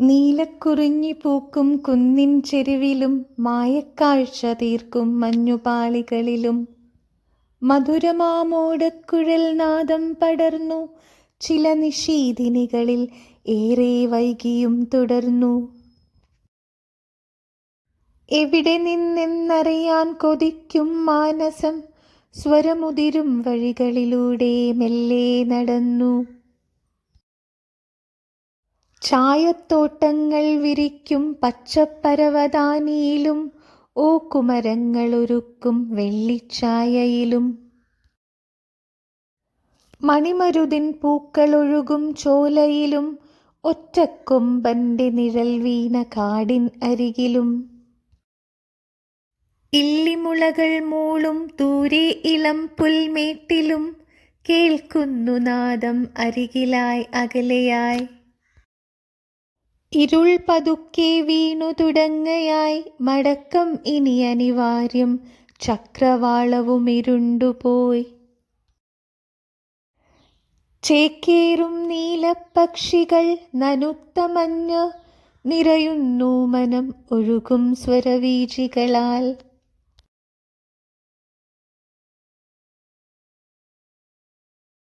നീലക്കുറിഞ്ഞി പൂക്കും കുന്നിൻ ചെരുവിലും മായക്കാഴ്ച തീർക്കും മഞ്ഞുപാളികളിലും. മധുരമാമോടക്കുഴൽ നാദം പടർന്നു ചില നിഷീദിനികളിൽ ഏറെ വൈകിയും തുടർന്നു. എവിടെ നിന്നെന്നറിയാൻ കൊതിക്കും മാനസം സ്വരമുതിരും വഴികളിലൂടെ മെല്ലെ നടന്നു. ചായത്തോട്ടങ്ങൾ വിരിക്കും പച്ചപ്പരവതാനിയിലും ഓക്കുമരങ്ങളൊരുക്കും വെള്ളിച്ചായയിലും. മണിമരുതിൻ പൂക്കളൊഴുകും ചോലയിലും ഒറ്റക്കൊമ്പന്റെ നിഴൽ വീണ കാടിൻ അരികിലും. ഇല്ലിമുളകൾ മൂളും ദൂരെ ഇളം പുൽമേട്ടിലും കേൾക്കുന്നു നാദം അരികിലായി അകലെയായി. ഇരുൾ പതുക്കെ വീണു തുടങ്ങയായി. മടക്കം ഇനി അനിവാര്യം. ചക്രവാളവും ഇരുണ്ടുപോയി. ചേക്കേറും നീലപ്പക്ഷികൾ നനുത്ത മഞ്ഞ് നിറയുന്നു മനം. ഒഴുകും സ്വരവീചികളാൽ.